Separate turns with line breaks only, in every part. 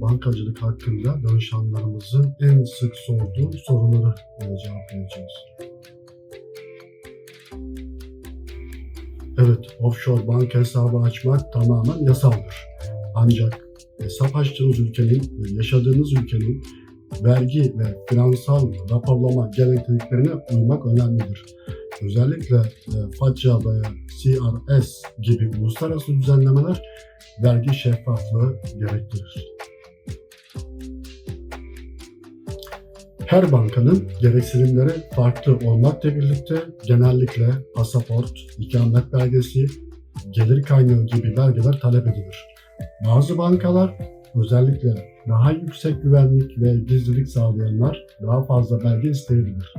bankacılık hakkında danışanlarımızın en sık sorduğu soruları e, cevaplayacağız. Evet, offshore banka hesabı açmak tamamen yasaldır. Ancak hesap açtığınız ülkenin yaşadığınız ülkenin vergi ve finansal raporlama gerekliliklerine uymak önemlidir. Özellikle e, FATCA veya CRS gibi uluslararası düzenlemeler vergi şeffaflığı gerektirir. Her bankanın gereksinimleri farklı olmakla birlikte genellikle pasaport, ikamet belgesi, gelir kaynağı gibi belgeler talep edilir. Bazı bankalar özellikle daha yüksek güvenlik ve gizlilik sağlayanlar daha fazla belge isteyebilir.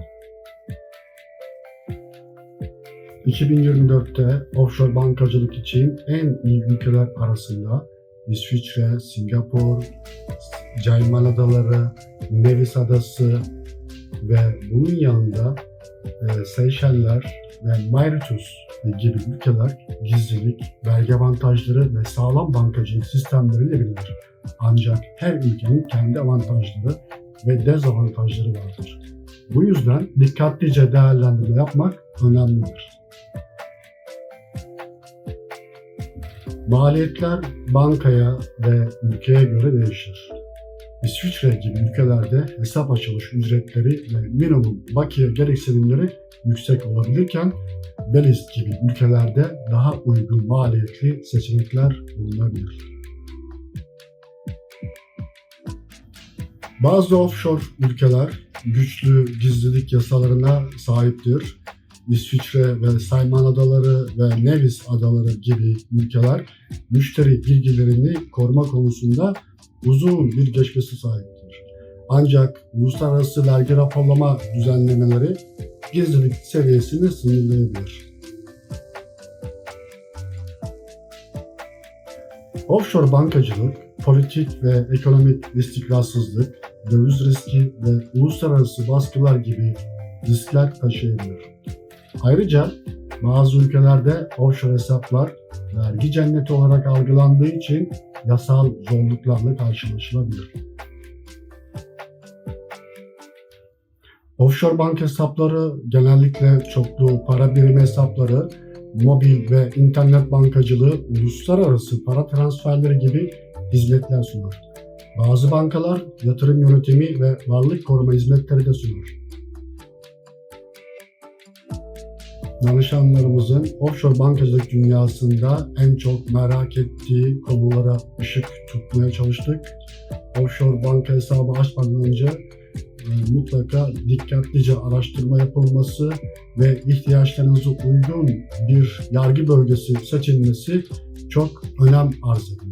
2024'te offshore bankacılık için en iyi ülkeler arasında İsviçre, Singapur, Cayman Adaları, Nevis Adası ve bunun yanında e, Seyşeller ve Mauritius gibi ülkeler gizlilik, vergi avantajları ve sağlam bankacılık sistemleriyle bilinir. Ancak her ülkenin kendi avantajları ve dezavantajları vardır. Bu yüzden dikkatlice değerlendirme yapmak önemlidir. Maliyetler bankaya ve ülkeye göre değişir. İsviçre gibi ülkelerde hesap açılış ücretleri ve minimum bakiye gereksinimleri yüksek olabilirken Belize gibi ülkelerde daha uygun maliyetli seçenekler bulunabilir. Bazı offshore ülkeler güçlü gizlilik yasalarına sahiptir. İsviçre ve Sayman Adaları ve Nevis Adaları gibi ülkeler müşteri bilgilerini koruma konusunda uzun bir geçmişe sahiptir. Ancak uluslararası vergi raporlama düzenlemeleri gizlilik seviyesini sınırlayabilir. Offshore bankacılık, politik ve ekonomik istikrarsızlık, döviz riski ve uluslararası baskılar gibi riskler taşıyabilir. Ayrıca bazı ülkelerde offshore hesaplar vergi cenneti olarak algılandığı için yasal zorluklarla karşılaşılabilir. Offshore bank hesapları genellikle çoklu para birimi hesapları, mobil ve internet bankacılığı, uluslararası para transferleri gibi hizmetler sunar. Bazı bankalar yatırım yönetimi ve varlık koruma hizmetleri de sunar. Danışanlarımızın offshore bankacılık dünyasında en çok merak ettiği konulara ışık tutmaya çalıştık. Offshore banka hesabı açmadan önce e, mutlaka dikkatlice araştırma yapılması ve ihtiyaçlarınıza uygun bir yargı bölgesi seçilmesi çok önem arz ediyor.